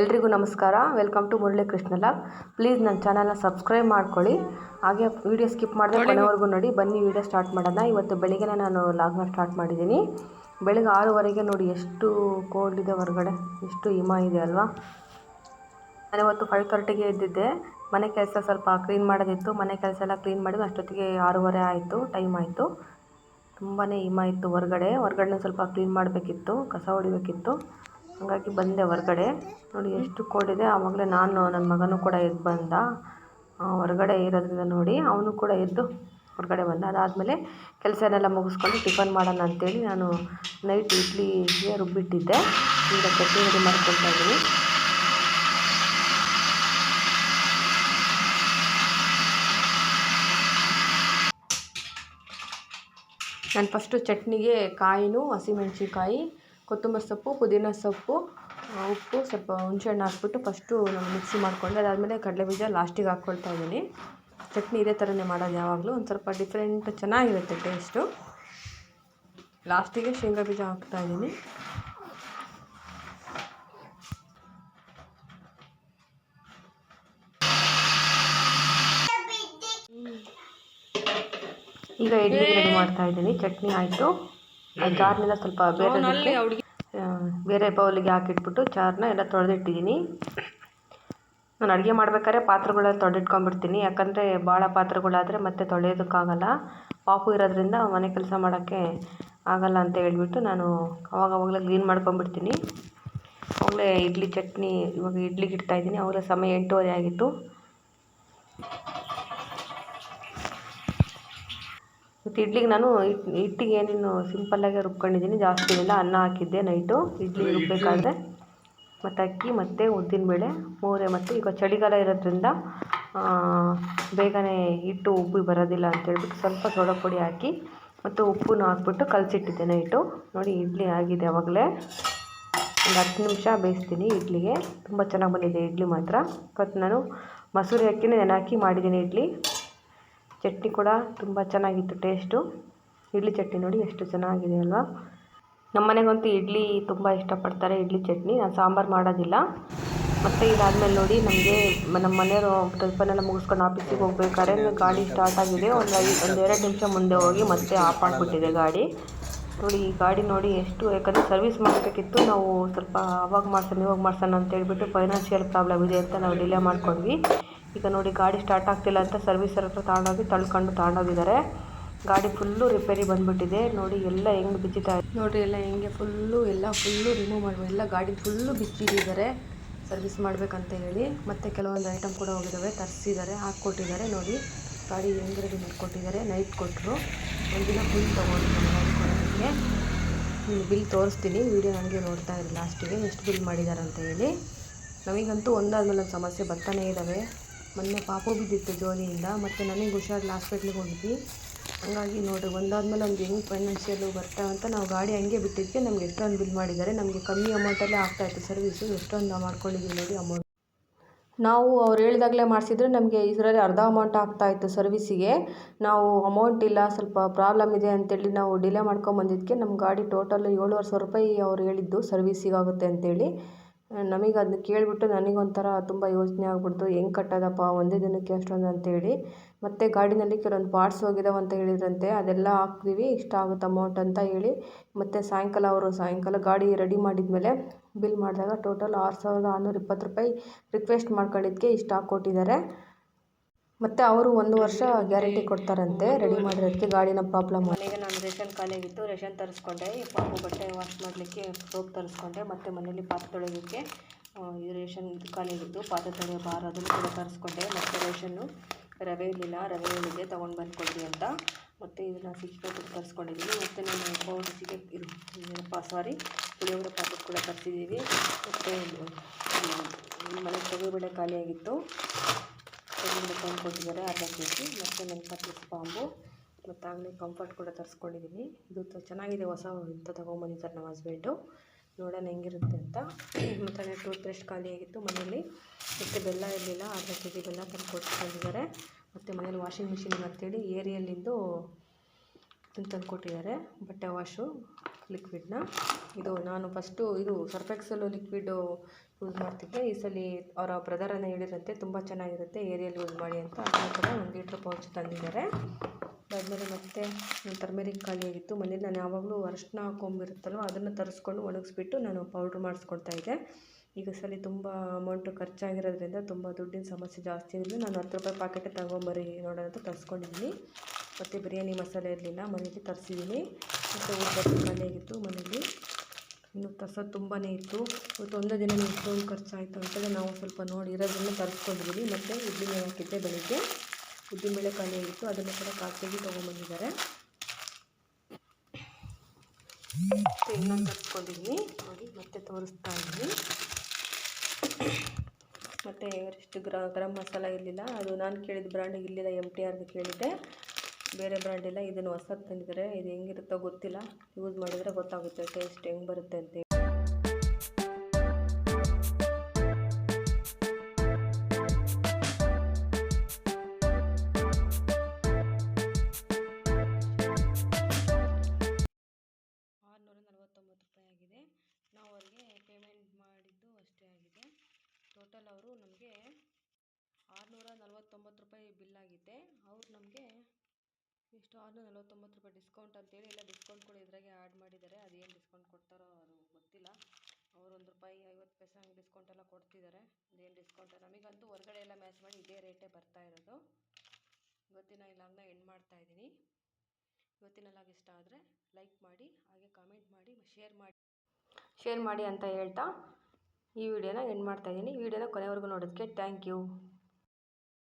ಎಲ್ರಿಗೂ ನಮಸ್ಕಾರ. Welcome to Murali ಕೃಷ್ಣಲ ಪ್ಲೀಸ್ ನನ್ನ ಚಾನಲ್ನ ಸಬ್ಸ್ಕ್ರೈಬ್ ಮಾಡ್ಕೊಳ್ಳಿ. ಹಾಗೆ ವಿಡಿಯೋ ಸ್ಕಿಪ್ ಮಾಡಿದ್ರೆ ಕೊನೆವರೆಗೂ ನೋಡಿ. ಬನ್ನಿ ವಿಡಿಯೋ ಸ್ಟಾರ್ಟ್ ಮಾಡೋಣ. ಇವತ್ತು ಬೆಳಿಗ್ಗೆ ನಾನು ಲಾಗ್ನ ಸ್ಟಾರ್ಟ್ ಮಾಡಿದ್ದೀನಿ. ಬೆಳಗ್ಗೆ ಆರೂವರೆಗೆ ನೋಡಿ ಎಷ್ಟು ಕೋಲ್ಡ್ ಇದೆ ಹೊರಗಡೆ. ಎಷ್ಟು ಹಿಮ ಇದೆ ಅಲ್ವಾ? ನಾನು ಇವತ್ತು ಫೈವ್ ತರ್ಟಿಗೆ ಇದ್ದಿದ್ದೆ ಮನೆ ಕೆಲಸ ಸ್ವಲ್ಪ ಕ್ಲೀನ್ ಮಾಡೋದಿತ್ತು. ಮನೆ ಕೆಲಸ ಎಲ್ಲ ಕ್ಲೀನ್ ಮಾಡಿದ್ವಿ. ಅಷ್ಟೊತ್ತಿಗೆ ಆರೂವರೆ ಆಯಿತು. ಟೈಮ್ ಆಯಿತು. ತುಂಬಾ ಹಿಮ ಇತ್ತು ಹೊರಗಡೆ. ಹೊರಗಡೆ ಸ್ವಲ್ಪ ಕ್ಲೀನ್ ಮಾಡಬೇಕಿತ್ತು. ಕಸ ಹೊಡಿಬೇಕಿತ್ತು. ಹಾಗಾಗಿ ಬಂದೆ ಹೊರಗಡೆ. ನೋಡಿ ಎಷ್ಟು ಕೋಲ್ಡ್ ಆವಾಗಲೇ ನಾನು ನನ್ನ ಮಗನೂ ಕೂಡ ಎದ್ದು ಬಂದ. ಹೊರಗಡೆ ಇರೋದ್ರಿಂದ ನೋಡಿ ಅವನು ಕೂಡ ಎದ್ದು ಹೊರಗಡೆ ಬಂದ. ಅದಾದಮೇಲೆ ಕೆಲಸನೆಲ್ಲ ಮುಗಿಸ್ಕೊಂಡು ಟಿಫನ್ ಮಾಡೋಣ ಅಂತೇಳಿ ನಾನು ನೈಟ್ ಇಡ್ಲಿಗೆ ರುಬ್ಬಿಟ್ಟಿದ್ದೆ. ಈಗ ಚಟ್ನಿ ರೆಡಿ ಮಾಡ್ಕೊಳ್ತಾ ಇದ್ದೀನಿ. ನಾನು ಫಸ್ಟು ಚಟ್ನಿಗೆ ಕಾಯಿನೂ ಹಸಿಮೆಣ್ಸಿನ್ಕಾಯಿ ಕೊತ್ತಂಬರಿ ಸೊಪ್ಪು ಪುದೀನ ಸೊಪ್ಪು ಉಪ್ಪು ಸ್ವಲ್ಪ ಹುಣ್ಸೆಹಣ್ಣು ಹಾಕ್ಬಿಟ್ಟು ಫಸ್ಟು ನಾನು ಮಿಕ್ಸಿ ಮಾಡಿಕೊಂಡೆ ಅದಾದಮೇಲೆ ಕಡಲೆಬೀಜ ಲಾಸ್ಟಿಗೆ ಹಾಕ್ಕೊಳ್ತಾ ಇದ್ದೀನಿ. ಚಟ್ನಿ ಇದೇ ಥರನೇ ಮಾಡೋದು ಯಾವಾಗಲೂ. ಒಂದು ಸ್ವಲ್ಪ ಡಿಫ್ರೆಂಟ್ ಚೆನ್ನಾಗಿರುತ್ತೆ ಟೇಸ್ಟು. ಲಾಸ್ಟಿಗೆ ಶೇಂಗಾ ಬೀಜ ಹಾಕ್ತಾ ಇದ್ದೀನಿ. ಈಗ ಇಡ್ಲಿ ರೆಡಿ ಮಾಡ್ತಾ ಇದ್ದೀನಿ. ಚಟ್ನಿ ಆಯಿತು. ಜಾರ್ನೆಲ್ಲ ಸ್ವಲ್ಪ ಬೇರೆ ಬೇರೆ ಬೌಲಿಗೆ ಹಾಕಿಟ್ಬಿಟ್ಟು ಚಾರನ್ನ ಎಲ್ಲ ತೊಳೆದಿಟ್ಟಿದ್ದೀನಿ ನಾನು ಅಡುಗೆ ಮಾಡ್ಬೇಕಾದ್ರೆ ಪಾತ್ರೆಗಳೆಲ್ಲ ತೊಳೆದಿಟ್ಕೊಂಡ್ಬಿಡ್ತೀನಿ. ಯಾಕಂದರೆ ಭಾಳ ಪಾತ್ರೆಗಳಾದರೆ ಮತ್ತೆ ತೊಳೆಯೋದಕ್ಕಾಗಲ್ಲ. ಪಾಪು ಇರೋದ್ರಿಂದ ಮನೆ ಕೆಲಸ ಮಾಡೋಕ್ಕೆ ಆಗಲ್ಲ ಅಂತ ಹೇಳಿಬಿಟ್ಟು ನಾನು ಅವಾಗವಾಗಲೇ ಕ್ಲೀನ್ ಮಾಡ್ಕೊಂಡ್ಬಿಡ್ತೀನಿ. ಅವಾಗಲೇ ಇಡ್ಲಿ ಚಟ್ನಿ, ಇವಾಗ ಇಡ್ಲಿಗೆ ಇಡ್ತಾಯಿದ್ದೀನಿ ಅವಾಗಲೇ ಸಮಯ ಎಂಟೂವರೆ ಆಗಿತ್ತು. ಮತ್ತು ಇಡ್ಲಿಗೆ ನಾನು ಹಿಟ್ ಹಿಟ್ಟಿಗೆ ಏನೇನು ಸಿಂಪಲ್ಲಾಗೆ ರುಬ್ಕೊಂಡಿದ್ದೀನಿ. ಜಾಸ್ತಿ ಇಲ್ಲ. ಅನ್ನ ಹಾಕಿದ್ದೆ ನೈಟು ಇಡ್ಲಿ ರುಬ್ಬಬೇಕಾದ್ರೆ ಮತ್ತು ಅಕ್ಕಿ ಮತ್ತು ಉದ್ದಿನಬೇಳೆ ಮೂರೆ ಮತ್ತು ಈಗ ಚಳಿಗಾಲ ಇರೋದ್ರಿಂದ ಬೇಗನೆ ಹಿಟ್ಟು ಉಬ್ಬಿ ಬರೋದಿಲ್ಲ ಅಂತೇಳ್ಬಿಟ್ಟು ಸ್ವಲ್ಪ ಸೋಡಾ ಪುಡಿ ಹಾಕಿ ಮತ್ತು ಉಪ್ಪನ್ನು ಹಾಕ್ಬಿಟ್ಟು ಕಲಸಿಟ್ಟಿದ್ದೆ ನೈಟು ನೋಡಿ ಇಡ್ಲಿ ಆಗಿದೆ ಆವಾಗಲೇ. ಒಂದು ಹತ್ತು ನಿಮಿಷ ಬೇಯಿಸ್ತೀನಿ ಇಡ್ಲಿಗೆ. ತುಂಬ ಚೆನ್ನಾಗಿ ಬಂದಿದೆ ಇಡ್ಲಿ ಮಾತ್ರ. ಇವತ್ತು ನಾನು ಮಸೂರಿ ಅಕ್ಕಿನೇ ನೆನೆ ಹಾಕಿ ಮಾಡಿದ್ದೀನಿ ಇಡ್ಲಿ. ಚಟ್ನಿ ಕೂಡ ತುಂಬ ಚೆನ್ನಾಗಿತ್ತು ಟೇಸ್ಟು. ಇಡ್ಲಿ ಚಟ್ನಿ ನೋಡಿ ಎಷ್ಟು ಚೆನ್ನಾಗಿದೆ ಅಲ್ವಾ? ನಮ್ಮ ಮನೆಗಂತೂ ಇಡ್ಲಿ ತುಂಬ ಇಷ್ಟಪಡ್ತಾರೆ ಇಡ್ಲಿ ಚಟ್ನಿ. ನಾನು ಸಾಂಬಾರು ಮಾಡೋದಿಲ್ಲ. ಮತ್ತು ಇದಾದಮೇಲೆ ನೋಡಿ ನಮಗೆ ನಮ್ಮ ಮನೆಯವರು ಕೆಲಸನೆಲ್ಲ ಮುಗಿಸ್ಕೊಂಡು ಆಫೀಸಿಗೆ ಹೋಗ್ಬೇಕಾದ್ರೆ ಗಾಡಿ ಸ್ಟಾರ್ಟ್ ಆಗಿದೆ. ಒಂದು ಒಂದು ಎರಡು ನಿಮಿಷ ಮುಂದೆ ಹೋಗಿ ಮತ್ತೆ ಆಫ್ ಆಗಿಬಿಟ್ಟಿದೆ ಗಾಡಿ. ನೋಡಿ ಈ ಗಾಡಿ ನೋಡಿ ಎಷ್ಟು, ಯಾಕಂದರೆ ಸರ್ವಿಸ್ ಮಾಡಬೇಕಿತ್ತು. ನಾವು ಸ್ವಲ್ಪ ಅವಾಗ ಮಾಡ್ಸೋಣ, ಇವಾಗ ಮಾಡ್ಸೋಣ ಅಂತ ಹೇಳ್ಬಿಟ್ಟು ಫೈನಾನ್ಷಿಯಲ್ ಪ್ರಾಬ್ಲಮ್ ಇದೆ ಅಂತ ನಾವು ಡಿಲೇ ಮಾಡ್ಕೊಂಡ್ವಿ. ಈಗ ನೋಡಿ ಗಾಡಿ ಸ್ಟಾರ್ಟ್ ಆಗ್ತಿಲ್ಲ ಅಂತ ಸರ್ವಿಸರ್ ಹತ್ರ ತಗೊಂಡೋಗಿ ತಳ್ಕೊಂಡು ತಗೊಂಡೋಗಿದ್ದಾರೆ. ಗಾಡಿ ಫುಲ್ಲು ರಿಪೇರಿ ಬಂದುಬಿಟ್ಟಿದೆ. ನೋಡಿ ಎಲ್ಲ ಹೆಂಗೆ ಬಿಚ್ಚುತ್ತಾ ಇದೆ ನೋಡಿರಿ ಎಲ್ಲ ಹೆಂಗೆ ಫುಲ್ಲು ಎಲ್ಲ ಫುಲ್ಲು ರಿಮೂವ್ ಮಾಡಿ ಎಲ್ಲ ಗಾಡಿ ಫುಲ್ಲು ಬಿಚ್ಚಿಟ್ಟಿದ್ದಾರೆ. ಸರ್ವಿಸ್ ಮಾಡಬೇಕಂತ ಹೇಳಿ. ಮತ್ತು ಕೆಲವೊಂದು ಐಟಮ್ ಕೂಡ ಹೋಗಿದ್ದಾವೆ ತರಿಸಿದ್ದಾರೆ, ಹಾಕ್ಕೊಟ್ಟಿದ್ದಾರೆ. ನೋಡಿ ಗಾಡಿ ಹೆಂಗೆ ರೆಡಿ ಮಾಡಿಕೊಟ್ಟಿದ್ದಾರೆ. ನೈಟ್ ಕೊಟ್ಟರು ಒಂದಿನ ಫುಲ್ ತೊಗೊಂಡಿದ್ದಾರೆ ಬಿಲ್ ತೋರಿಸ್ತೀನಿ. ವಿಡಿಯೋ ನನಗೆ ನೋಡ್ತಾ ಇರಿ ಲಾಸ್ಟಿಗೆ ಎಷ್ಟು ಬಿಲ್ ಮಾಡಿದ್ದಾರೆ ಅಂತ ಹೇಳಿ. ನಮಗಂತೂ ಒಂದಾದ್ಮೇಲೆ ಒಂದು ಸಮಸ್ಯೆ ಬರ್ತಾನೇ ಇದ್ದಾವೆ ಮೊನ್ನೆ ಪಾಪು ಬಿದ್ದಿತ್ತು ಜೋಲಿಯಿಂದ ಮತ್ತು ನನಗೆ ಹುಷಾರಿಲ್ಲ ಹಾಸ್ಪಿಟ್ಲಿಗೆ ಹೋಗಿದ್ವಿ. ಹಂಗಾಗಿ ನೋಡಿರಿ ಒಂದಾದ್ಮೇಲೆ ಒಂದು ಹೆಂಗೆ ಫೈನಾನ್ಷಿಯಲು ಬರ್ತಾವೆ ಅಂತ ನಾವು ಗಾಡಿ ಹಂಗೆ ಬಿಟ್ಟಿದ್ದಕ್ಕೆ ನಮ್ಗೆ ಎಷ್ಟೊಂದು ಬಿಲ್ ಮಾಡಿದ್ದಾರೆ. ನಮಗೆ ಕಮ್ಮಿ ಅಮೌಂಟಲ್ಲೇ ಆಗ್ತಾಯಿತ್ತು ಸರ್ವಿಸು ಎಷ್ಟೊಂದು ನಾವು ಮಾಡ್ಕೊಂಡಿದ್ದೀವಿ ನೋಡಿ ಅಮೌಂಟ್ ನಾವು ಅವ್ರು ಹೇಳಿದಾಗಲೇ ಮಾಡಿಸಿದ್ರೆ, ನಮಗೆ ಇದರಲ್ಲಿ ಅರ್ಧ ಅಮೌಂಟ್ ಆಗ್ತಾಯಿತ್ತು ಸರ್ವಿಸಿಗೆ ನಾವು ಅಮೌಂಟ್ ಇಲ್ಲ, ಸ್ವಲ್ಪ ಪ್ರಾಬ್ಲಮ್ ಇದೆ ಅಂತೇಳಿ ನಾವು ಡಿಲೇ ಮಾಡ್ಕೊಂಬಂದಿದ್ದಕ್ಕೆ ನಮ್ಮ ಗಾಡಿ ಟೋಟಲ್ ಏಳುವರೆ ಸಾವಿರ ರೂಪಾಯಿ ಅವ್ರು ಹೇಳಿದ್ದು ಸರ್ವಿಸಿಗಾಗುತ್ತೆ ಅಂತೇಳಿ. ನಮಗೆ ಅದನ್ನ ಕೇಳಿಬಿಟ್ಟು ನನಗೊಂಥರ ತುಂಬ ಯೋಚನೆ ಆಗ್ಬಿಡ್ತು. ಹೆಂಗ್ ಕಟ್ಟೋದಪ್ಪ? ಒಂದೇ ದಿನಕ್ಕೆ ಅಷ್ಟೊಂದು ಅಂತೇಳಿ. ಮತ್ತು ಗಾಡಿನಲ್ಲಿ ಕೆಲವೊಂದು ಪಾರ್ಟ್ಸ್ ಹೋಗಿದಾವೆ ಅಂತ ಹೇಳಿದ್ರಂತೆ. ಅದೆಲ್ಲ ಹಾಕ್ತೀವಿ. ಇಷ್ಟ ಆಗುತ್ತೆ ಅಮೌಂಟ್ ಅಂತ ಹೇಳಿ. ಮತ್ತು ಸಾಯಂಕಾಲ ಅವರು ಸಾಯಂಕಾಲ ಗಾಡಿ ರೆಡಿ ಮಾಡಿದ್ಮೇಲೆ ಬಿಲ್ ಮಾಡಿದಾಗ ಟೋಟಲ್ ಆರು ಸಾವಿರದ ಆರುನೂರ ಇಪ್ಪತ್ತು ರೂಪಾಯಿ ರಿಕ್ವೆಸ್ಟ್ ಮಾಡ್ಕೊಂಡಿದ್ದಕ್ಕೆ ಇಷ್ಟು ಹಾಕ್ಕೊಟ್ಟಿದ್ದಾರೆ ಮತ್ತು ಅವರು ಒಂದು ವರ್ಷ ಗ್ಯಾರಂಟಿ ಕೊಡ್ತಾರಂತೆ, ರೆಡಿ ಮಾಡಿರೋದಕ್ಕೆ ಗಾಡಿನ ಪ್ರಾಬ್ಲಮ್ ಮನೆಗೆ ನಾನು ರೇಷನ್ ಖಾಲಿಯಾಗಿತ್ತು, ರೇಷನ್ ತರಿಸ್ಕೊಂಡೆ ಪಾಪು ಬಟ್ಟೆ ವಾಶ್ ಮಾಡಲಿಕ್ಕೆ ಸೋಪ್ ತರಿಸ್ಕೊಂಡೆ, ಮತ್ತು ಮನೇಲಿ ಪಾತ್ರೆ ತೊಳೆಯೋದಕ್ಕೆ ಈ ರೇಷನ್ ಖಾಲಿಯಾಗಿತ್ತು, ಪಾತ್ರೆ ತೊಳೆಯೋ ಬಾರ್ ಅದನ್ನು ಕೂಡ ತರಿಸ್ಕೊಂಡೆ, ಮತ್ತು ರೇಷನ್ನು ರವೆ ಇರಲಿಲ್ಲ ರವೆ ಹೇಳಿದ್ದೆ ತೊಗೊಂಡು ಬಂದು ಕೊಡಿ ಅಂತ, ಮತ್ತು ಇದನ್ನು ಸಿಕ್ಕಿ ತರಿಸ್ಕೊಂಡಿದ್ದೀನಿ ಮತ್ತು ನಾನು ಪೌಡ್ರ್ ಸಿಕ್ಕೆ ಇದು ಸಾರಿ ಪುಳಿಯೋಗರೆ ಪಾತ್ರೆ ಕೂಡ ತರಿಸಿದ್ದೀವಿ ಮತ್ತು ಮನೆ ತೊಗರಿಬೇಳೆ ಖಾಲಿಯಾಗಿತ್ತು ತೊಗೊಂಡು ತಂದು ಕೊಟ್ಟಿದ್ದಾರೆ ಅರ್ಧ ಕೆ ಜಿ ಮತ್ತು ಪ್ಲಸ್ ಬಾಂಬು ಮತ್ತು ಆಗಲೇ ಕಂಫರ್ಟ್ ಕೂಡ ತರಿಸ್ಕೊಂಡಿದ್ದೀನಿ ಇದು ಚೆನ್ನಾಗಿದೆ ಹೊಸ ಇಂಥ ತೊಗೊಂಬಂದಿದ್ದಾರೆ ನಮ್ಮ ಹಸ್ಬೆಂಡು ನೋಡೋಣ ಹೆಂಗಿರುತ್ತೆ ಅಂತ. ಮತ್ತು ಟೂತ್ ಬ್ರಷ್ ಖಾಲಿಯಾಗಿತ್ತು ಮನೆಯಲ್ಲಿ ಮತ್ತು ಬೆಲ್ಲ ಇರಲಿಲ್ಲ, ಅರ್ಧ ಕೆ ಜಿ ಬೆಲ್ಲ ತಂದು ಕೊಟ್ಕೊಂಡಿದ್ದಾರೆ. ಮತ್ತು ಮನೇಲಿ ವಾಷಿಂಗ್ ಮಿಷಿನ್ ಅಂತೇಳಿ ಏರಿಯಲ್ಲಿಂದು ತಂದು ಕೊಟ್ಟಿದ್ದಾರೆ ಬಟ್ಟೆ ವಾಶು ಲಿಕ್ವಿಡ್ನ ಇದು ನಾನು ಫಸ್ಟು ಇದು ಸರ್ಫೆಕ್ಸಲ್ಲು ಲಿಕ್ವಿಡು ಯೂಸ್ ಮಾಡ್ತಿದ್ದೆ. ಈ ಸಲ ಅವರ ಬ್ರದರನ್ನು ಹೇಳಿರಂತೆ, ತುಂಬ ಚೆನ್ನಾಗಿರುತ್ತೆ ಏರಿಯಲ್ಲಿ ಯೂಸ್ ಮಾಡಿ ಅಂತ. ಅದನ್ನು ಕೂಡ ಒಂದು ಲೀಟ್ರ್ ಪೌಚ್ ತಂದಿದ್ದಾರೆ. ಅದಾದಮೇಲೆ ಮತ್ತೆ ಟರ್ಮೆರಿಕ್ ಖಾಲಿಯಾಗಿತ್ತು ಮನೇಲಿ ನಾನು ಯಾವಾಗಲೂ ಅರಶಿನ ಹಾಕೊಂಬಿರುತ್ತಲ್ವ ಅದನ್ನು ತರಿಸ್ಕೊಂಡು ಒಣಗಿಸ್ಬಿಟ್ಟು ನಾನು ಪೌಡ್ರ್ ಮಾಡಿಸ್ಕೊಳ್ತಾ ಇದ್ದೆ. ಈಗ ಸಲ ತುಂಬ ಅಮೌಂಟು ಖರ್ಚಾಗಿರೋದ್ರಿಂದ ತುಂಬ ದುಡ್ಡಿನ ಸಮಸ್ಯೆ ಜಾಸ್ತಿ ಇರಲಿಲ್ಲ ನಾನು ಹತ್ತು ರೂಪಾಯಿ ಪ್ಯಾಕೆಟ್ ತಗೊಂಬರಿ ನೋಡೋಣ ಅಂತ ತರಿಸ್ಕೊಂಡಿದ್ದೀನಿ. ಮತ್ತು ಬಿರಿಯಾನಿ ಮಸಾಲೆ ಇರಲಿಲ್ಲ ಮನೇಲಿ ತರಿಸಿದ್ದೀನಿ. ಮತ್ತು ಊಟದ ಖಾಲಿಯಾಗಿತ್ತು ಮನೇಲಿ ಇನ್ನು ಕಸ ತುಂಬಾ ಇತ್ತು. ಇವತ್ತು ಒಂದೇ ದಿನ ಇಷ್ಟೊಂದು ಖರ್ಚಾಯಿತು ಅಂತೇಳಿ ನಾವು ಸ್ವಲ್ಪ ನೋಡಿ ಇರೋದನ್ನು ತರಿಸ್ಕೊಂಡಿದ್ದೀವಿ ಮತ್ತು ಇಡ್ಲಿ ಹಾಕಿದ್ದೆ ಬೆಳಿಗ್ಗೆ. ಉದ್ದಿನಬೇಳೆ ಖಾಲಿಯಾಗಿತ್ತು ಅದನ್ನು ಕೂಡ ಕಾಲು ಕೆ ತೊಗೊಂಬಂದಿದ್ದಾರೆ. ಮತ್ತು ಇನ್ನೊಂದು ತರಿಸ್ಕೊಂಡಿದ್ದೀನಿ ನೋಡಿ, ಮತ್ತೆ ತೋರಿಸ್ತಾ ಇದ್ದೀನಿ. ಮತ್ತು ಎಷ್ಟು ಗ್ರ ಗರಂ ಮಸಾಲ ಇರಲಿಲ್ಲ. ಅದು ನಾನು ಕೇಳಿದ ಬ್ರ್ಯಾಂಡಿಗೆ ಇರಲಿಲ್ಲ ಎಂ ಟಿ ಆರ್ದು ಕೇಳಿದ್ದೆ. ಬೇರೆ ಬ್ರ್ಯಾಂಡ್ ಇಲ್ಲ, ಇದನ್ನು ಹೊಸದು ತಂದಿದ್ದಾರೆ ಇದು ಹೆಂಗಿರುತ್ತೋ ಗೊತ್ತಿಲ್ಲ. ಯೂಸ್ ಮಾಡಿದರೆ ಗೊತ್ತಾಗುತ್ತೆ ಟೇಸ್ಟ್ ಹೆಂಗೆ ಬರುತ್ತೆ ಅಂತ ಆರುನೂರ ನಲ್ವತ್ತೊಂಬತ್ತು ರೂಪಾಯಿ ಆಗಿದೆ. ನಾವು ಅವ್ರಿಗೆ ಪೇಮೆಂಟ್ ಮಾಡಿದ್ದು ಅಷ್ಟೇ ಆಗಿದೆ. ಟೋಟಲ್ ಅವರು ನಮಗೆ ಆರುನೂರ ನಲವತ್ತೊಂಬತ್ತು ರೂಪಾಯಿ ಬಿಲ್ ಆಗಿದೆ. ಅವ್ರು ನಮಗೆ ಎಷ್ಟು ಆರುನೂರ ನಲವತ್ತೊಂಬತ್ತು ರೂಪಾಯಿ ಡಿಸ್ಕೌಂಟ್ ಅಂತೇಳಿ, ಎಲ್ಲ ಡಿಸ್ಕೌಂಟ್ ಕೂಡ ಇದರಾಗೆ ಆ್ಯಡ್ ಮಾಡಿದ್ದಾರೆ. ಅದೇನು ಡಿಸ್ಕೌಂಟ್ ಕೊಡ್ತಾರೋ ಅದು ಗೊತ್ತಿಲ್ಲ. ಅವ್ರು ಒಂದು ರೂಪಾಯಿ ಐವತ್ತು ಪೈಸೆ ಹಂಗೆ ಡಿಸ್ಕೌಂಟ್ ಎಲ್ಲ ಕೊಡ್ತಿದ್ದಾರೆ. ಅದೇನು ಡಿಸ್ಕೌಂಟ್ ನಮಗಂತೂ ಹೊರಗಡೆ ಎಲ್ಲ ಮ್ಯಾಚ್ ಮಾಡಿ ಇದೇ ರೇಟೇ ಬರ್ತಾ ಇರೋದು. ಇವತ್ತಿನ ಇಲ್ಲಾಗನ್ನ ಎಂಡ್ ಮಾಡ್ತಾ ಇದ್ದೀನಿ. ಇವತ್ತಿನ ಲಾಗ್ ಇಷ್ಟ ಆದರೆ ಲೈಕ್ ಮಾಡಿ, ಹಾಗೆ ಕಾಮೆಂಟ್ ಮಾಡಿ ಶೇರ್ ಮಾಡಿ. ಶೇರ್ ಮಾಡಿ ಅಂತ ಹೇಳ್ತಾ ಈ ವಿಡಿಯೋನ ಎಂಡ್ ಮಾಡ್ತಾ ಇದ್ದೀನಿ. ಈ ವಿಡಿಯೋನ ಕೊನೆವರೆಗೂ ನೋಡೋದಕ್ಕೆ ಥ್ಯಾಂಕ್ ಯು